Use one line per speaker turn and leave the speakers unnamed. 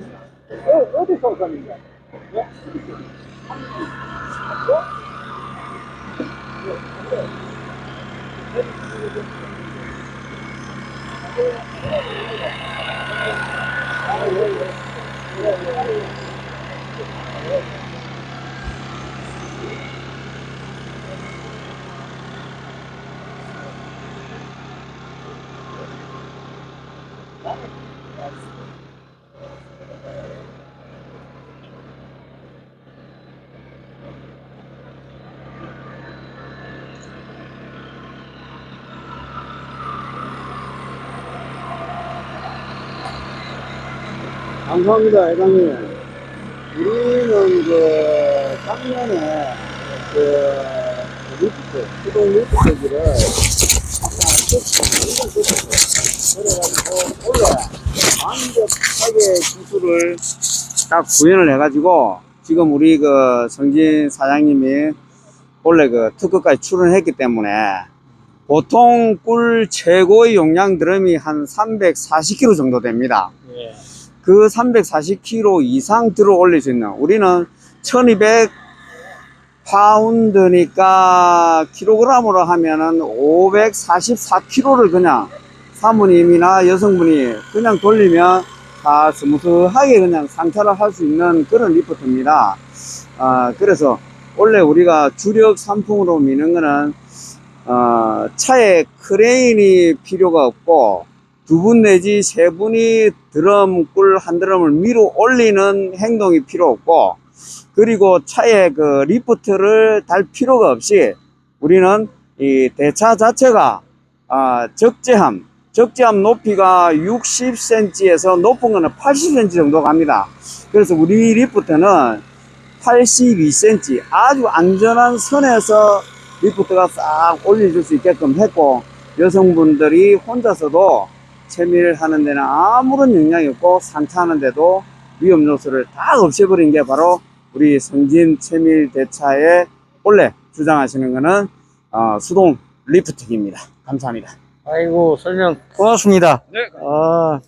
어, 어디 성산인가? 감사합니다, 회장님. 우리는 그 작년에 그 리프트, 수동 리프트기를 그래가지고 올해 완벽하게 기술을 딱 구현을 해가지고 지금 우리 그 성진 사장님이 원래 그 특허까지 출원했기 때문에 보통 꿀 최고의 용량 드럼이 한 340kg 정도 됩니다.
예.
그 340kg 이상 들어 올릴 수 있는 우리는 1200 파운드니까 킬로그램으로 하면은 544kg를 그냥 사모님이나 여성분이 그냥 돌리면 다 스무스하게 그냥 상차를 할 수 있는 그런 리프트입니다. 아, 그래서 원래 우리가 주력 상품으로 미는 거는 어, 차에 크레인이 필요가 없고 두 분 내지 세 분이 드럼 꿀 한 드럼을 밀어 올리는 행동이 필요 없고 그리고 차에 그 리프트를 달 필요가 없이 우리는 이 대차 자체가 아, 적재함 적재함 높이가 60cm에서 높은 거는 80cm 정도 갑니다. 그래서 우리 리프트는 82cm 아주 안전한 선에서 리프트가 싹 올려줄 수 있게끔 했고 여성분들이 혼자서도 채밀 하는 데는 아무런 영향이 없고 상차하는 데도 위험 요소를 다 없애버린 게 바로 우리 성진 채밀 대차의 원래 주장하시는 거는 어, 수동 리프트기입니다. 감사합니다.
아이고, 설명 고맙습니다.
네.
아,